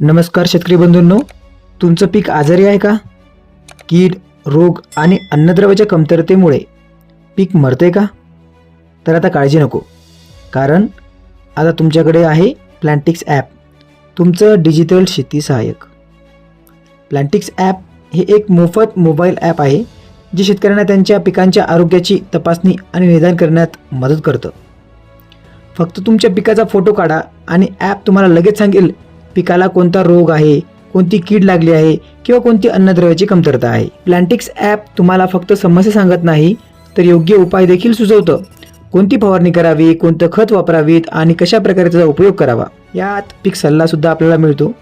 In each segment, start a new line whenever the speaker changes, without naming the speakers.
नमस्कार शेतकरी बंधूंनो तुमचं पीक आजारी आहे का? कीड रोग आणि अन्नद्रव्याच्या कमतरतेमुळे पीक मरते का? तर आता काळजी नको कारण आता तुमच्याकडे आहे प्लॅन्टिक्स ॲप तुमचं डिजिटल शेती सहाय्यक. प्लॅन्टिक्स ॲप हे एक मोफत मोबाईल ॲप आहे जे शेतकऱ्यांना त्यांच्या पिकांच्या आरोग्याची तपासणी आणि निदान करण्यात मदत करतं. फक्त तुमच्या पिकाचा फोटो काढा आणि ॲप तुम्हाला लगेच सांगेल पिकाला कोणता रोग आहे कोणती कीड लागली आहे किंवा कोणती अन्नद्रव्याची कमतरता आहे. प्लांटिक्स ॲप तुम्हाला फक्त समस्या सांगत नाही तर योग्य उपाय देखील सुचवतं. कोणती फवारणी करावी कोणतं खत वापरावीत आणि कशा प्रकारे त्याचा उपयोग करावा यात पीक सल्ला सुद्धा आपल्याला मिळतो.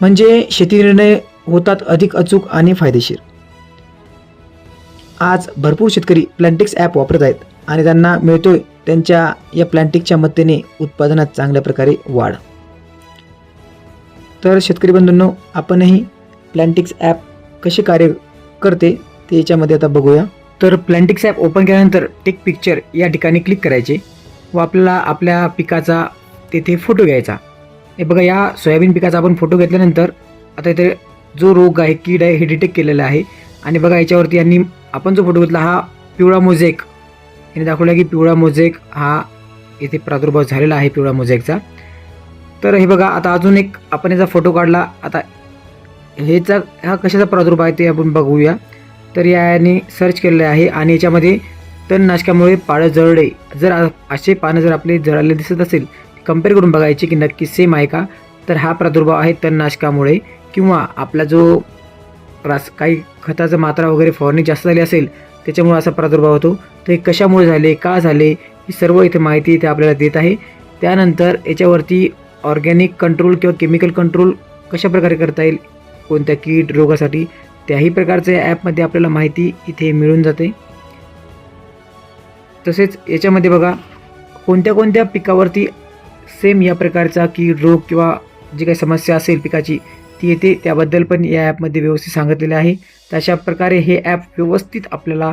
म्हणजे शेती निर्णय होतात अधिक अचूक आणि फायदेशीर. आज भरपूर शेतकरी प्लॅन्टिक्स ॲप वापरत आहेत आणि त्यांना मिळतोय त्यांच्या या प्लॅन्टिकच्या मदतीने उत्पादनात चांगल्या प्रकारे वाढ. तर शेतकरी बंधूंनो आपणही प्लॅन्टिक्स ॲप कसे कार्य करते ते याच्यामध्ये आता बघूया. तर प्लॅन्टिक्स ॲप ओपन केल्यानंतर टेक पिक्चर या ठिकाणी क्लिक करायचे व आपल्याला आपल्या पिकाचा तेथे फोटो घ्यायचा. हे बघा या सोयाबीन पिकाचा आपण फोटो घेतल्यानंतर आता इथे जो रोग आहे कीड आहे हे डिटेक्ट केलेला आहे. आणि बघा याच्यावरती यांनी आपण जो फोटो घेतला हा पिवळा मोझेक याने दाखवला की पिवळा मोझेक हा इथे प्रादुर्भाव झालेला आहे पिवळा मोझेकचा तर हे बघा आता अजून एक आपण याचा फोटो काढला. आता हेचा हा कशाचा प्रादुर्भाव आहे ते आपण बघूया. तर याने सर्च केलेलं आहे आणि याच्यामध्ये तणनाशकामुळे पाळं जळले. जर असे पानं जर आपले जळाले दिसत असेल कंपेअर करून बघायचे की नक्की सेम आहे का? तर हा प्रादुर्भाव आहे तणनाशकामुळे किंवा आपला जो रास काही खताचं मात्रा वगैरे फवारणी जास्त झाली असेल त्याच्यामुळे असा प्रादुर्भाव होतो. तर हे कशामुळे झाले का झाले ही सर्व इथे माहिती इथे आपल्याला देत आहे. त्यानंतर याच्यावरती ऑर्गॅनिक कंट्रोल किंवा केमिकल कंट्रोल कशा प्रकारे करता येईल कोणत्या कीड रोगासाठी त्याही प्रकारच्या ॲपमध्ये आपल्याला माहिती इथे मिळून जाते. तसेच याच्यामध्ये बघा कोणत्या कोणत्या पिकावरती सेम या प्रकारचा कीड रोग किंवा जी काही समस्या असेल पिकाची ती येते त्याबद्दल पण या ॲपमध्ये व्यवस्थित सांगितलेले आहे. तर अशा प्रकारे हे ॲप व्यवस्थित आपल्याला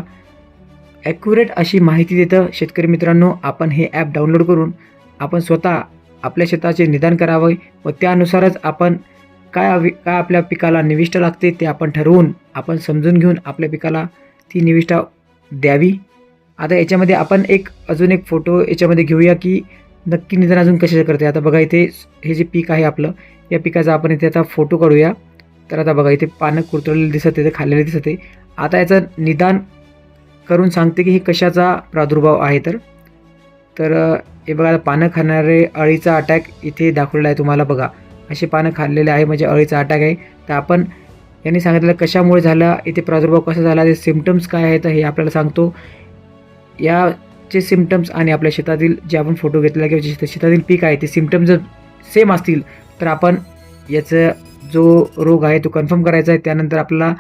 ॲक्युरेट अशी माहिती देतं. शेतकरी मित्रांनो आपण हे ॲप डाउनलोड करून आपण स्वतः आपल्या शेताचे निदान करावे व त्यानुसारच आपण काय काय आपल्या पिकाला निविष्ठा लागते ते आपण ठरवून आपण समजून घेऊन आपल्या पिकाला ती निविष्ठा द्यावी. आता याच्यामध्ये आपण एक अजून एक फोटो याच्यामध्ये घेऊया की नक्की निदान अजून कशाचं करते आता बघा इथे हे जे पीक आहे आपलं या पिकाचा आपण इथे आता फोटो काढूया. तर आता बघा इथे पानं कुरतळलेली दिसत आहे ते खाल्लेले दिसत आहे. आता याचं निदान करून सांगते की हे कशाचा प्रादुर्भाव आहे तर. तर हे बघा आता पानं खाणारे अळीचा अटॅक इथे दाखवलेला आहे तुम्हाला बघा. असे पानं खाल्लेले आहे म्हणजे अळीचा अटॅक आहे. तर आपण यांनी सांगितलं कशामुळे झाला इथे प्रादुर्भाव कसा झाला ते सिमटम्स काय आहेत हे आपल्याला सांगतो. याचे सिमटम्स आणि आपल्या शेतातील जे आपण फोटो घेतलेला किंवा जे शेतातील पीक आहे ते सिमटम्स जर सेम असतील तर आपण याचं जो रोग आहे तो कन्फर्म करायचा आहे. त्यानंतर आपला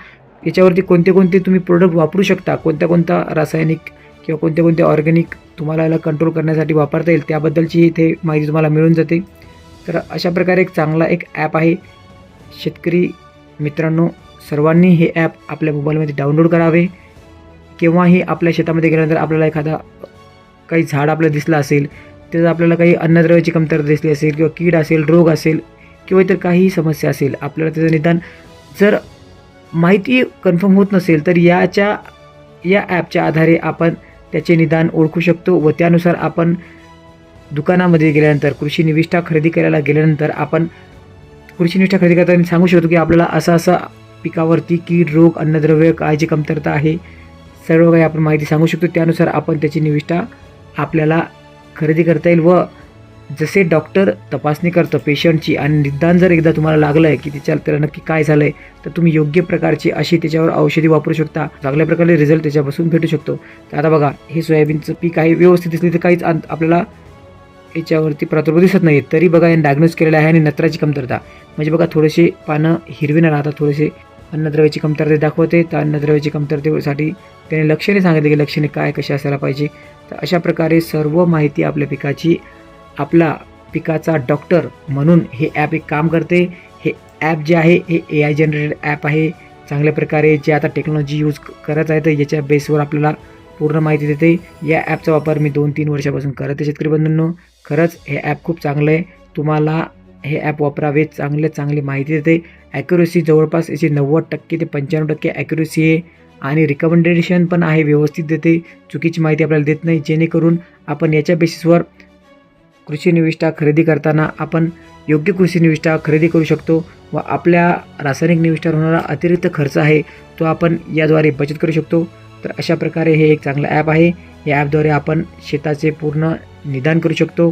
याच्यावरती कोणते कोणते तुम्ही प्रोडक्ट वापरू शकता कोणत्या कोणत्या रासायनिक किंवा कोणते कोणते ऑर्गॅनिक तुम्हाला याला कंट्रोल करण्यासाठी वापरता येईल त्याबद्दलची इथे माहिती तुम्हाला मिळून जाते. तर अशा प्रकारे एक चांगला एक ॲप आहे. शेतकरी मित्रांनो सर्वांनी हे ॲप आपल्या मोबाईलमध्ये डाउनलोड करावे. केव्हाही आपल्या शेतामध्ये गेल्यानंतर आपल्याला एखादा काही झाड आपल्याला दिसलं असेल त्याचं आपल्याला काही अन्नद्रव्याची कमतरता दिसली असेल किंवा कीड असेल रोग असेल किंवा इतर काहीही समस्या असेल आपल्याला त्याचं निदान जर माहिती कन्फर्म होत नसेल तर याच्या या ॲपच्या आधारे आपण त्याचे निदान ओळखू शकतो व त्यानुसार आपण दुकानामध्ये गेल्यानंतर कृषी निविष्ठा खरेदी करायला गेल्यानंतर आपण कृषी निविष्ठा खरेदी करताना सांगू शकतो की आपल्याला असं असं पिकावरती कीड रोग अन्नद्रव्य काळजी कमतरता आहे. सर्व काही आपण माहिती सांगू शकतो. त्यानुसार आपण त्याची निविष्ठा आपल्याला खरेदी करता येईल व जसे डॉक्टर तपासणी करतं पेशंटची आणि निदान जर एकदा तुम्हाला लागलं आहे की त्याच्या त्याला नक्की काय झालं आहे तर तुम्ही योग्य प्रकारची अशी त्याच्यावर औषधी वापरू शकता. चांगल्या प्रकारे रिझल्ट त्याच्यापासून भेटू शकतो. तर आता बघा हे सोयाबीनचं पीक आहे व्यवस्थित दिसले तर काहीच आपल्याला याच्यावरती प्रादुर्भाव दिसत नाही तरी बघा यांनी डायग्नोज केलेलं आहे आणि नत्राची कमतरता. म्हणजे बघा थोडेसे पानं हिरवी न राहतात थोडेसे अन्नद्रव्याची कमतरता दाखवते. तर अन्नद्रव्याची कमतरतेसाठी त्याने लक्षणे सांगितले की लक्षणे काय कशी असायला पाहिजे. तर अशा प्रकारे सर्व माहिती आपल्या पिकाची आपला पिकाचा डॉक्टर म्हणून हे ॲप एक काम करते. हे ॲप जे आहे हे ए आय जनरेटेड ॲप आहे. चांगल्या प्रकारे जे आता टेक्नॉलॉजी यूज करत आहे तर याच्या बेसवर आपल्याला पूर्ण माहिती देते. या ॲपचा वापर मी दोन तीन वर्षापासून करत आहे शेतकरी बंधूंनो. खरंच हे ॲप खूप चांगलं आहे. तुम्हाला हे ॲप वापरावे चांगले चांगली माहिती देते. ॲक्युरेसी जवळपास याची नव्वद टक्के ते पंच्याण्णव टक्के ॲक्युरेसी आहे. आणि रिकमेंडेशन पण आहे व्यवस्थित देते. चुकीची माहिती आपल्याला देत नाही जेणेकरून आपण याच्या बेसिसवर कृषी निविष्ठा खरेदी करताना आपण योग्य कृषी निविष्ठा खरेदी करू शकतो व आपल्या रासायनिक निविष्ठावर होणारा अतिरिक्त खर्च आहे तो आपण याद्वारे बचत करू शकतो. तर अशा प्रकारे हे एक चांगलं ॲप आहे. या ॲपद्वारे आपण शेताचे पूर्ण निदान करू शकतो.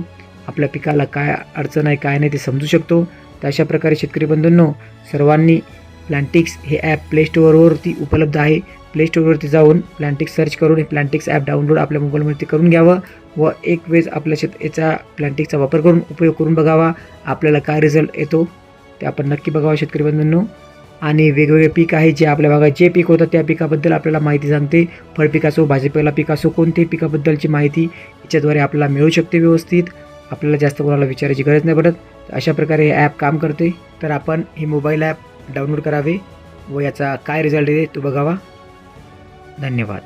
आपल्या पिकाला काय अडचण आहे काय नाही ते समजू शकतो. तर अशा प्रकारे शेतकरी बंधूंनो सर्वांनी प्लॅन्टिक्स हे ॲप प्ले स्टोअरवरती उपलब्ध आहे. प्ले स्टोअरवरती जाऊन प्लॅन्टिक्स सर्च करून हे प्लॅन्टिक्स ॲप डाउनलोड आपल्या मोबाईलवरती करून घ्यावं व एक वेळेस आपल्या शेत याचा प्लॅन्टिकचा वापर करून उपयोग करून बघावा. आपल्याला काय रिझल्ट येतो ते आपण नक्की बघावं शेतकरी बंधूंनो. आणि वेगवेगळे पीक आहे जे आपल्या भागात जे पीक होतं त्या पिकाबद्दल आपल्याला माहिती सांगते. फळपीक असो भाजीपाला पीक असो कोणत्याही पिकाबद्दलची माहिती याच्याद्वारे आपल्याला मिळू शकते व्यवस्थित. आपल्याला जास्त कोणाला विचारायची गरज नाही पडत. अशा प्रकारे हे ॲप काम करते. तर आपण हे मोबाईल ॲप डाउनलोड करावे व याचा काय रिझल्ट येते तो बघावा. धन्यवाद